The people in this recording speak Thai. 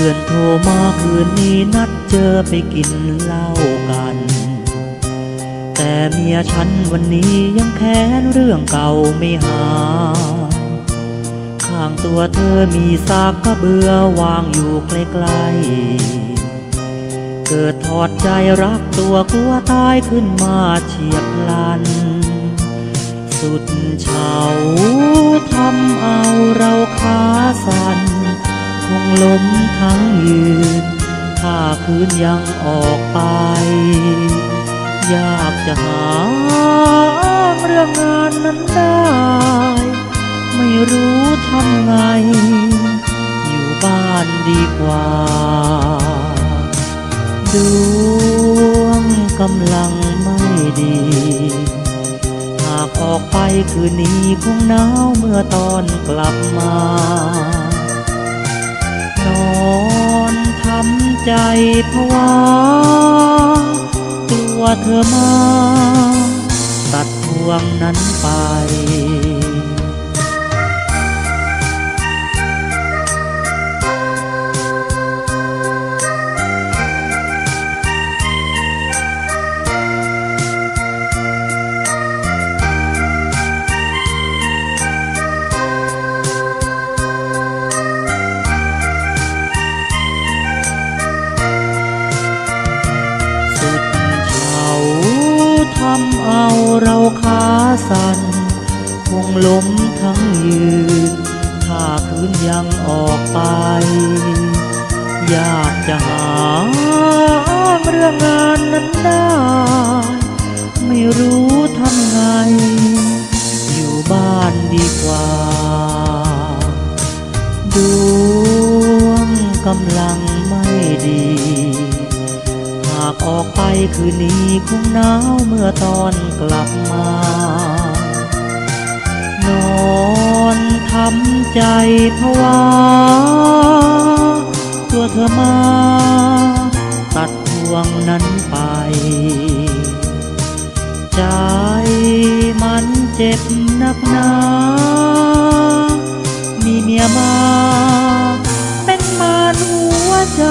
พื่อนโทรมาคืนนี้นัดเจอไปกินเหล้ากัน แต่เมียฉันวันนี้ยังแค้นเรื่องเก่าไม่หายข้างตัวเธอมีซากกระเบือวางอยู่ใกล้ๆ เกิดถอดใจรักตัวกลัวตายขึ้นมาเฉียบพลัน สุดเฉาทำเอาเราค มทั้งยืน ถ้าคืนยังออกไป ยากจะหาเรื่องงานนั้นได้ ไม่รู้ทำไง อยู่บ้านดีกว่า ดวงกำลังไม่ดี หากออกไปคืนนี้คงหนาวเมื่อตอนกลับมา นอนทำใจภาวะกลัวเธอมา ตัดพวงนั้นไปำเอาเราขาสั่นคงล้มทั้งยืน ถ้าคืนยังออกไป อยากจะหาเรื่องงานนั้นได้ ไม่รู้ทำไง อยู่บ้านดีกว่า ดวงกำลังไม่ดี ออกไปคืนนี้คงหนาวเมื่อตอนกลับมา นอนทำใจภาวะตัวเธอมา ตัดพวงนั้นไป ใจมันเจ็บนักหนามีเมียมา เป็นมารหัวใจ